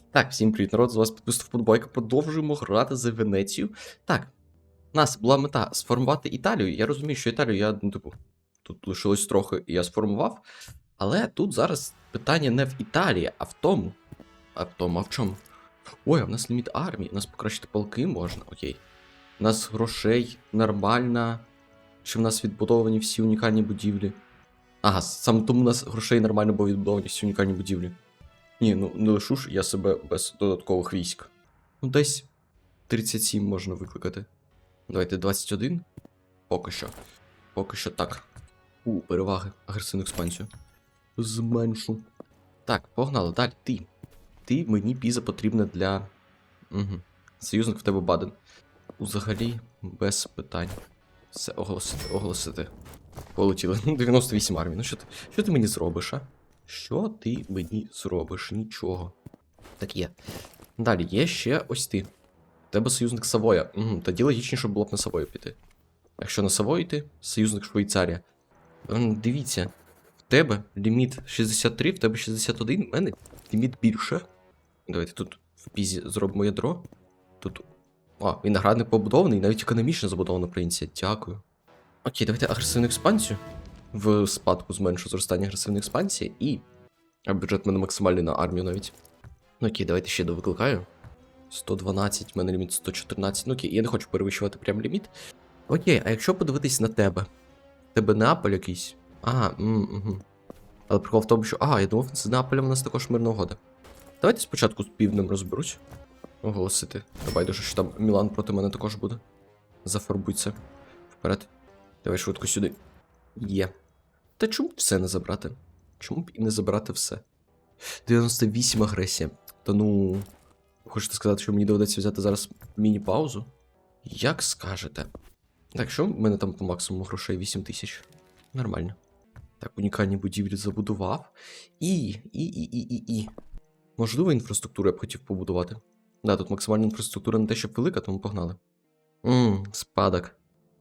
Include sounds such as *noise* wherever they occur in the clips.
Так, всім привіт, народ, з вас підписав Подбойка. Продовжуємо грати за Венецію. Так, у нас була мета сформувати Італію. Я розумію, що Італію я, ну, типу, тут лишилось трохи, і я сформував. Але тут зараз питання не в Італії, а в тому. А в тому, а в чому? Ой, а в нас ліміт армії, у нас покращити полки можна, окей. У нас грошей нормально. Чи в нас відбудовані всі унікальні будівлі? Ага, саме тому у нас грошей нормально, бо відбудовані всі унікальні будівлі. Ні, ну не лишу ж я себе без додаткових військ. Ну, десь 37 можна викликати. Давайте 21. Поки що. Поки що так. У, переваги. Агресивну експансію. Зменшу. Так, погнали. Далі ти. Ти мені піза потрібна для. Угу. Союзник в тебе Баден. Взагалі, без питань. Все, оголосити, оголосити. Полетіли. Ну, 98 армій. Ну що ти, що ти мені зробиш, а? Що ти мені зробиш? Нічого. Так є. Далі є ще ось ти. Тебе союзник Савоя. Угу, тоді логічніше було б на Савою піти. Якщо на Савою йти, союзник Швейцарія. Ем, Дивіться, в тебе ліміт 63, в тебе 61, в мене ліміт більше. Давайте тут в пізі зробимо ядро. Тут. А, виноградник побудований, навіть економічно забудована провінція. Дякую. Окей, давайте агресивну експансію. В спадку зменшу зростання агресивної експансії і. А бюджет мене максимальний на армію навіть. Ну окей, давайте ще довикликаю. 112, в мене ліміт 114. Ну окей, я не хочу перевищувати прям ліміт. Окей, а якщо подивитись на тебе? Тебе Неаполь якийсь? Ага, угу. Але прикол в тому, що. Ага, я думав, з Неаполем у нас також мирна угода. Давайте спочатку з півднем розберусь. Оголосити. Давай дуже, що там Мілан проти мене також буде. Зафарбуйся. Вперед. Давай швидко сюди. Є. Та чому б все не забрати? Чому б і не забрати все? 98 агресія. Та ну. Хочете сказати, що мені доведеться взяти зараз міні-паузу? Як скажете. Так, що в мене там по максимуму грошей 8 тисяч? Нормально. Так, унікальні будівлі забудував. І, і, і, і, і, і. Можливо, інфраструктуру я б хотів побудувати. Да, тут максимальна інфраструктура не те, щоб велика, тому погнали. Ммм, спадок.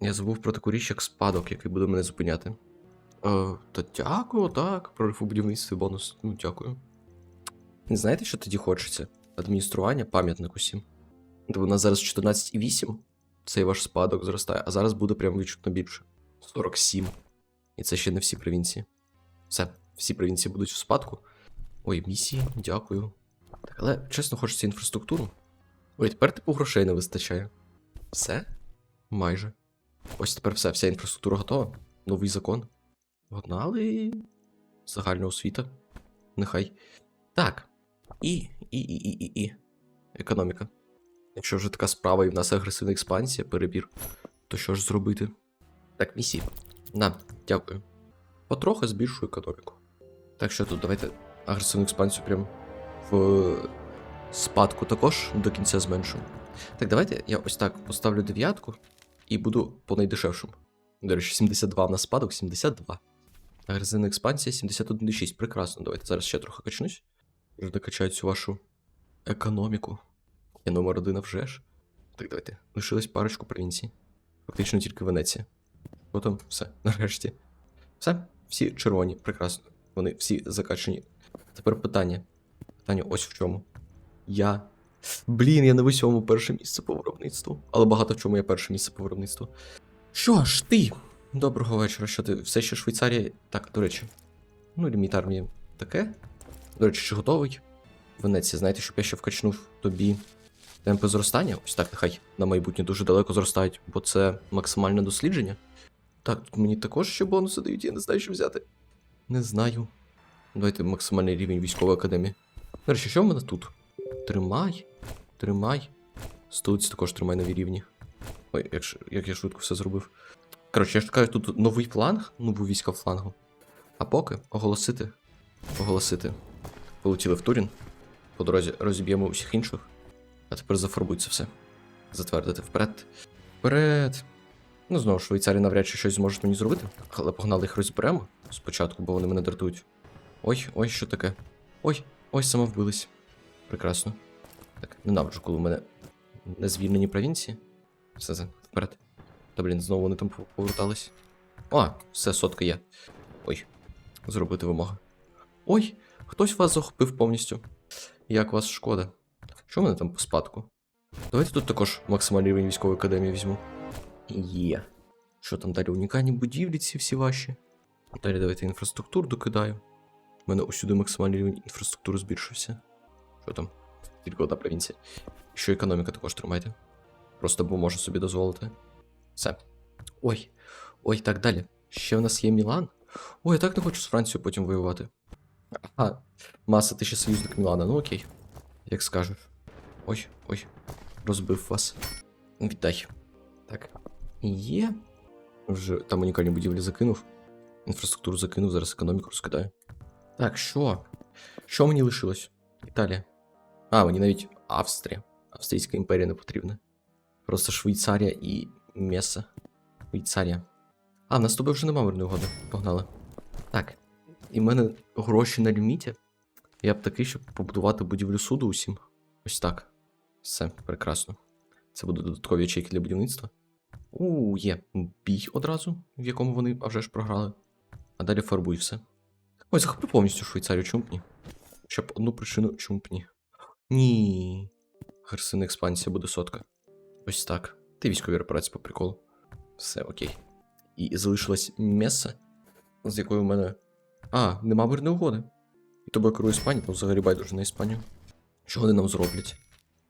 Я забув про таку річ, як спадок, який буде мене зупиняти. Е, та дякую, так. Прорив у будівництві бонус. Ну, дякую. Не знаєте, що тоді хочеться? Адміністрування, пам'ятник усім. Тобто у нас зараз 14,8. Цей ваш спадок зростає, а зараз буде прям відчутно більше. 47. І це ще не всі провінції. Все, всі провінції будуть в спадку. Ой, місії, дякую. Так, але чесно, хочеться інфраструктуру. Ой, тепер типу грошей не вистачає. Все? Майже. Ось тепер все, вся інфраструктура готова. Новий закон. Погнали. Загальна освіта. Нехай. Так. І, і, і, і, і, і. Економіка. Якщо вже така справа і в нас агресивна експансія, перебір, то що ж зробити? Так, місії. На, дякую. Потрохи збільшую економіку. Так що тут давайте агресивну експансію прям в спадку також до кінця зменшу. Так, давайте я ось так поставлю дев'ятку і буду по найдешевшому. До речі, 72 в нас спадок, 72. Агресивна експансія 71,6. Прекрасно. Давайте зараз ще трохи качнусь. Вже докачаю цю вашу економіку. Я номер один вже ж. Так, давайте. Лишилось парочку провінцій. Фактично тільки Венеція. Потім все, *laughs* нарешті. Все, всі червоні, прекрасно. Вони всі закачані. Тепер питання. Питання ось в чому. Я. Блін, я на висьому перше місце по виробництву. Але багато в чому я перше місце по виробництву. Що ж ти? Доброго вечора. Що ти? Все ще Швейцарія. Так, до речі. Ну, ліміт армії таке. До речі, чи готовий? Венеція, знаєте, щоб я ще вкачнув тобі темпи зростання? Ось так, нехай на майбутнє дуже далеко зростають, бо це максимальне дослідження. Так, тут мені також ще бонуси дають, я не знаю, що взяти. Не знаю. Давайте максимальний рівень військової академії. До речі, що в мене тут? Тримай. Тримай. Столиці також тримай нові рівні. Ой, як, як я швидко все зробив. Коротше, я ж кажу, тут новий фланг, нову війська флангу. А поки оголосити. Оголосити. Полетіли в Турін. По дорозі розіб'ємо усіх інших. А тепер зафарбуй це все. Затвердити вперед. Вперед. Ну, знову ж, швейцарі навряд чи щось зможуть мені зробити. Але погнали їх розберемо спочатку, бо вони мене дратують. Ой, ой, що таке? Ой, ой, самовбились. Прекрасно. Так, ненавиджу, коли в мене не звільнені провінції. Все вперед. Та блін, знову вони там повертались. О, все, сотка є. Ой, зробити вимога. Ой, хтось вас захопив повністю. Як вас шкода? Що в мене там по спадку? Давайте тут також максимальний рівень військової академії візьму. Є. Що там далі? Унікальні будівлі ці всі ваші. Далі давайте інфраструктуру докидаю. У мене усюди максимальний рівень інфраструктури збільшився. Що там? Тільки одна провінція. Що економіка також тримайте. Просто бо можу собі дозволити. Все. Ой. Ой, так далі. Ще в нас є Мілан. Ой, я так не хочу з Францією потім воювати. А, маса, ти ще союзник Мілана, ну окей. Як скажеш. Ой, ой, розбив вас. Віддай. Так. Є. Вже там унікальні будівлі закинув. Інфраструктуру закинув, зараз економіку розкидаю. Так, що? Що мені лишилось? Італія. А, мені навіть Австрія. Австрійська імперія не потрібна. Просто Швейцарія і Меса. Швейцарія. А, в нас з тобою вже нема мирної угоди. Погнали. Так. І в мене гроші на ліміті. Я б такий, щоб побудувати будівлю суду усім. Ось так. Все, прекрасно. Це будуть додаткові ячейки для будівництва. У, є бій одразу, в якому вони вже ж програли. А далі фарбуй все. Ой, захоплю повністю Швейцарію, чому б ні? Щоб одну причину, б ні. Ні. Агресивна експансія буде сотка. Ось так. Ти військові репарації по приколу. Все, окей. І залишилась Меса, з якою в мене. А, нема мирної угоди. І тобою керую Іспанію, то взагалі байдуже на Іспанію. Що вони нам зроблять?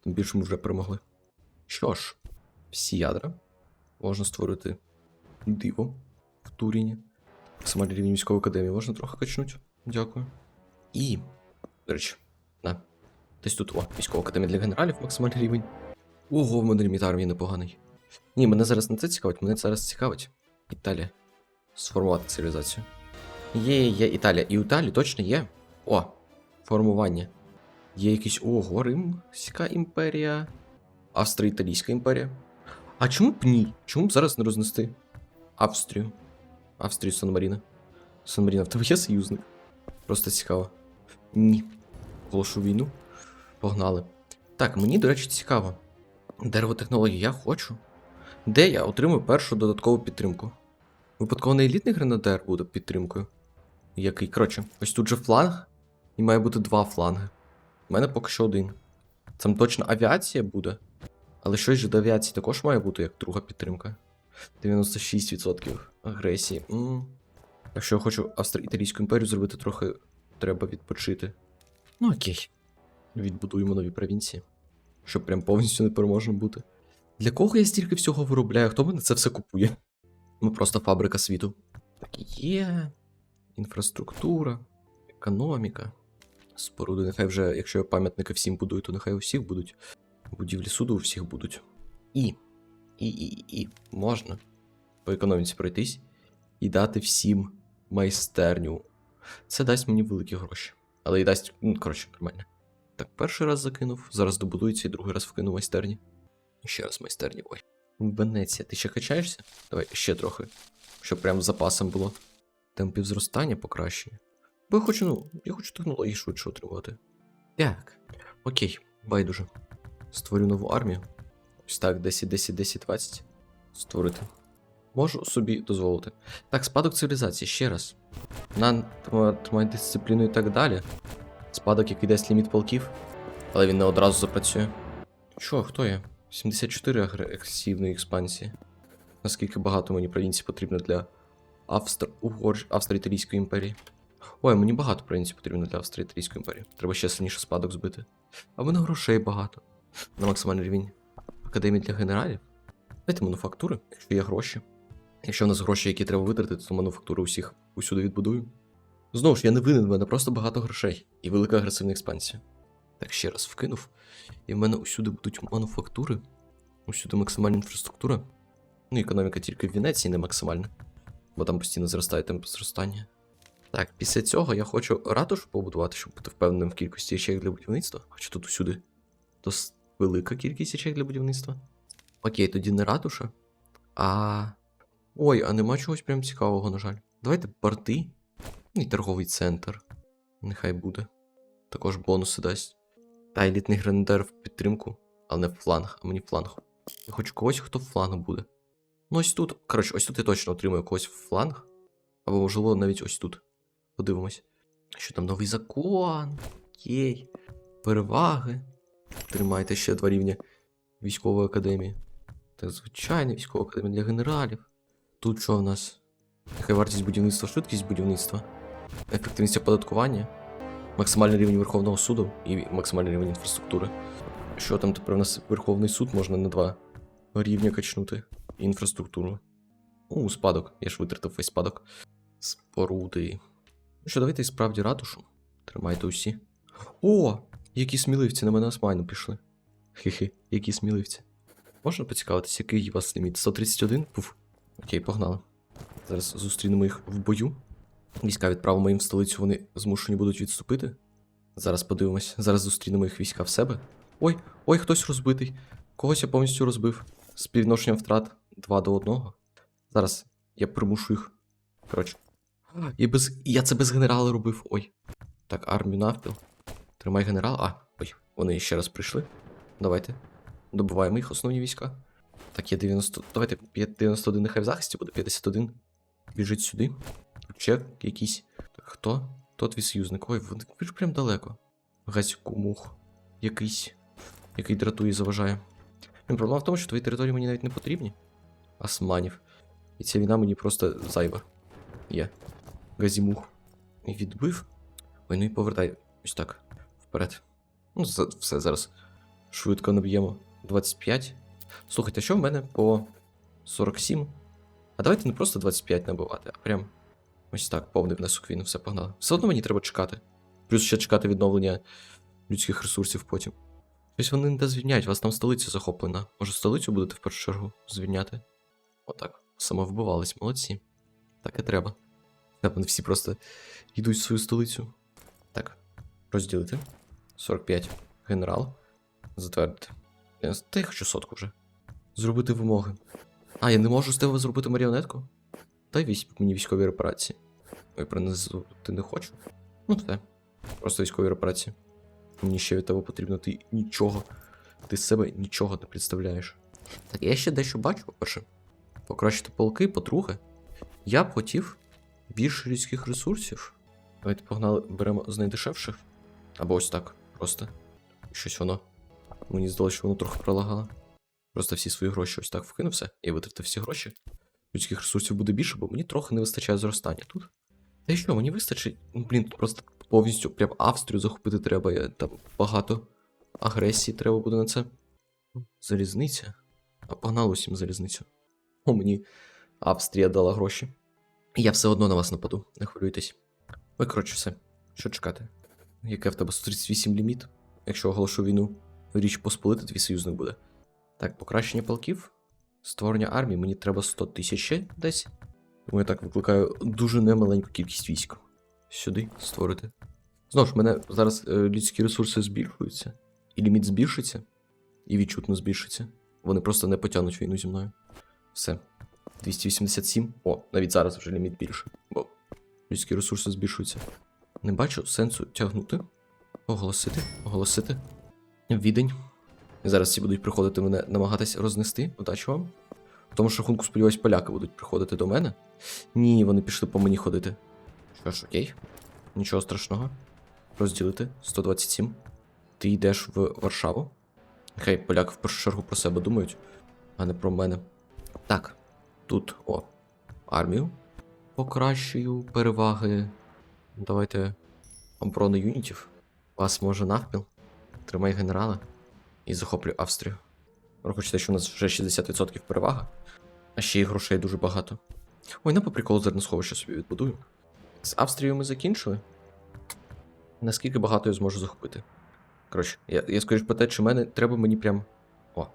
Тим більше ми вже перемогли. Що ж, всі ядра можна створити диво в Туріні. Максимальний рівень військової академії можна трохи качнути. Дякую. І, до речі, на. Десь тут, о, військова академія для генералів, максимальний рівень. Ого, в мене ліміт армії непоганий. Ні, мене зараз не це цікавить, мене зараз цікавить. Італія. Сформувати цивілізацію. Є, є Італія. І у Італії точно є. О, формування. Є якийсь. Ого, Римська імперія. Австро-Італійська імперія. А чому б ні? Чому б зараз не рознести Австрію? Австрію Сан-Маріна. Сан-Маріна, в тебе є союзник? Просто цікаво. Ні. Оголошу війну. Погнали. Так, мені, до речі, цікаво. Деревотехнології я хочу. Де я отримую першу додаткову підтримку? Випадково не елітний гренадер буде підтримкою. Який? Коротше, ось тут же фланг, і має бути два фланги. У мене поки що один. Там точно авіація буде. Але щось же до авіації також має бути як друга підтримка. 96% агресії. м Якщо я хочу Австро-Італійську імперію зробити, трохи треба відпочити. Ну окей. Відбудуємо нові провінції. Щоб прям повністю непереможним бути. Для кого я стільки всього виробляю? Хто мене це все купує? Ми просто фабрика світу. Так є. Інфраструктура, економіка. Споруди, нехай вже, якщо я пам'ятники всім будую, то нехай у всіх будуть. Будівлі суду у всіх будуть. І. І, і, і, і можна по економіці пройтись і дати всім майстерню. Це дасть мені великі гроші. Але і дасть, ну, коротше, нормально. Так, перший раз закинув, зараз добудується і другий раз вкину майстерні. Ще раз майстерні. Ой. Венеція, ти ще качаєшся? Давай ще трохи. Щоб прям з запасом було. Темпів зростання покращення. Бо я хочу, ну, я хочу технології швидше отримувати. Так. Окей, байдуже. Створю нову армію. Ось так, 10, 10, 10, 20. Створити. Можу собі дозволити. Так, спадок цивілізації, ще раз. На тримай дисципліну і так далі. Спадок, який дасть ліміт полків, але він не одразу запрацює. Що, хто я? 74 агресивної експансії. Наскільки багато мені провінцій потрібно для. Австро-Італійської імперії. Ой, мені багато провінцій потрібно для Австро-Італійської імперії. Треба ще сильніше спадок збити. А мене грошей багато. На максимальний рівень. Академії для генералів. Дайте мануфактури, якщо є гроші. Якщо в нас гроші, які треба витратити, то мануфактури усіх усюди відбудую. Знову ж, я не винен, в мене просто багато грошей і велика агресивна експансія. Так ще раз вкинув. І в мене усюди будуть мануфактури, усюди максимальна інфраструктура. Ну, економіка тільки в Венеції не максимальна, бо там постійно зростає темп зростання. Так, після цього я хочу ратушу побудувати, щоб бути впевненим в кількості ячеїв для будівництва. Хоча тут усюди досить велика кількість ячеїв для будівництва. Окей, тоді не ратуша. А. Ой, а нема чогось прям цікавого, на жаль. Давайте порти. І торговий центр. Нехай буде. Також бонуси дасть. Та елітний гренадер в підтримку, але не в фланг, а мені фланг. Я хочу когось, хто в фланг буде. Ну ось тут. Коротше, ось тут я точно отримую когось в фланг. Або, можливо, навіть ось тут. Подивимось. Що там новий закон? Єй. переваги. Тримайте ще два рівня військової академії. Так, звичайна військова академія для генералів. Тут що в нас? Нехай вартість будівництва, швидкість будівництва, ефективність оподаткування, максимальний рівень Верховного суду і максимальний рівень інфраструктури. Що там тепер у нас Верховний суд можна на два рівня качнути. Інфраструктуру. У, спадок. Я ж витратив весь спадок. Споруди. Ну що, давайте справді ратушу. Тримайте усі. О! Які сміливці на мене осмайну пішли. Хе-хе, які сміливці. Можна поцікавитися, який у вас ліміт? 131? Пуф. Окей, погнали. Зараз зустрінемо їх в бою. Війська відправимо їм в столицю, вони змушені будуть відступити. Зараз подивимось. Зараз зустрінемо їх війська в себе. Ой, ой, хтось розбитий. Когось я повністю розбив. З співвідношенням втрат 2 до 1. Зараз я примушу їх. Коротше. Я, без... я це без генерала робив. Ой. Так, армію навпіл. Тримай генерал. А, ой, вони ще раз прийшли. Давайте. Добуваємо їх основні війська. Так, є 90. Давайте 91 нехай в захисті буде, 51. Біжить сюди. Чек якийсь. Хто? Хто твій союзник? Ой, він ж прям далеко. Мух. Якийсь. Який дратує і заважає. Проблема в тому, що твої території мені навіть не потрібні. Османів. І ця війна мені просто зайва. Є. Газімух. Відбив. Ой, ну і повертай. Ось так. Вперед. Ну, за- все зараз. Швидко наб'ємо. 25. Слухайте, що в мене по 47? А давайте не просто 25 набивати, а прям ось так, повний внесок війну, все погнали. Все одно мені треба чекати. Плюс ще чекати відновлення людських ресурсів потім. Ось вони не звільняють, вас там столиця захоплена. Може, столицю будете в першу чергу звільняти? Отак. Самовбивались, молодці. Так і треба. Вони всі просто йдуть в свою столицю. Так, розділити. 45. Генерал. Затвердити. Та я хочу сотку вже. Зробити вимоги. А, я не можу з тебе зробити маріонетку? Дай візь мені військові репарації. Ой, принести не хочу. Ну, все. Просто військові репарації. Мені ще від тебе потрібно, ти нічого. Ти з себе нічого не представляєш. Так, я ще дещо бачу, по-перше. Покращити полки, по-друге. Я б хотів більше людських ресурсів. Давайте погнали, беремо з найдешевших. Або ось так, просто. Щось воно. Мені здалося, що воно трохи пролагало. Просто всі свої гроші ось так вкинув все і витратив всі гроші. Людських ресурсів буде більше, бо мені трохи не вистачає зростання тут. Та й що, мені вистачить. Ну, блін, тут просто повністю прям Австрію захопити треба. Я, там багато агресії треба буде на це. Залізниця. А погнали усім залізницю. О, мені Австрія дала гроші. Я все одно на вас нападу, не хвилюйтесь. Ой, коротше, все. Що чекати? Яке в тебе 138 ліміт? Якщо оголошу війну, річ посполити, твій союзник буде. Так, покращення полків. Створення армії, мені треба 100 тисяч десь. Тому я так викликаю дуже немаленьку кількість військ. Сюди створити. Знову ж, мене зараз е, людські ресурси збільшуються, і ліміт збільшиться, і відчутно збільшиться. Вони просто не потягнуть війну зі мною. Все. 287. О, навіть зараз вже ліміт більше, бо людські ресурси збільшуються. Не бачу сенсу тягнути. Оголосити, оголосити. Відень. Зараз всі будуть приходити мене намагатись рознести. Удачі вам. В тому ж рахунку, сподіваюсь, поляки будуть приходити до мене. Ні, вони пішли по мені ходити. Що ж, окей. Нічого страшного. Розділити 127. Ти йдеш в Варшаву. Хай поляки в першу чергу про себе думають, а не про мене. Так, тут, о, армію. Покращую переваги. Давайте оборони юнітів. Вас може навпіл. Тримай генерала. І захоплю Австрію. Хочете, що у нас вже 60% перевага. А ще й грошей дуже багато. Ой, на по приколу зерносховище собі відбудую. З Австрією ми закінчили. Наскільки багато я зможу захопити? Коротше, я, я скажу про те, чи мене треба мені прям. О.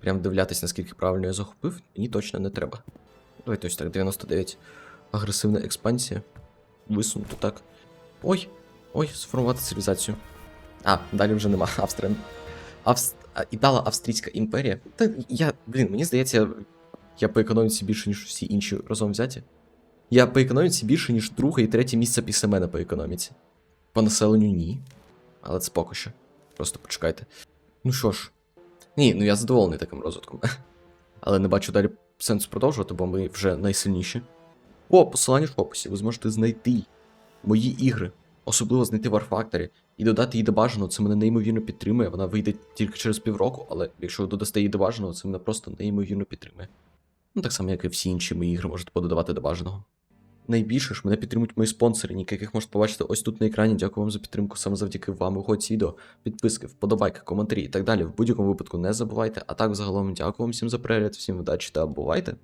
Прям дивлятись, наскільки правильно я захопив, мені точно не треба. Давайте ось так, 99. Агресивна експансія. Висунуто так. Ой! Ой, сформувати цивілізацію. А, далі вже нема. Австрія. Авст... а, Італо-Австрійська імперія. Та я, блін, мені здається, я по економіці більше, ніж всі інші разом взяті. Я по економіці більше, ніж друге і третє місце після мене по економіці. По населенню ні. Але це поки що. Просто почекайте. Ну що ж. Ні, ну я задоволений таким розвитком. *laughs* Але не бачу далі сенсу продовжувати, бо ми вже найсильніші. О, посилання в описі. Ви зможете знайти мої ігри. Особливо знайти War Factory І додати її до бажаного, це мене неймовірно підтримує. Вона вийде тільки через півроку, але якщо ви додасте її до бажаного, це мене просто неймовірно підтримує. Ну, так само, як і всі інші мої ігри можете пододавати до бажаного. Найбільше ж мене підтримують мої спонсори, ніки, яких можете побачити ось тут на екрані. Дякую вам за підтримку. Саме завдяки вам виходять ці відео, підписки, вподобайки, коментарі і так далі. В будь-якому випадку не забувайте. А так, загалом, дякую вам всім за перегляд, всім удачі та бувайте!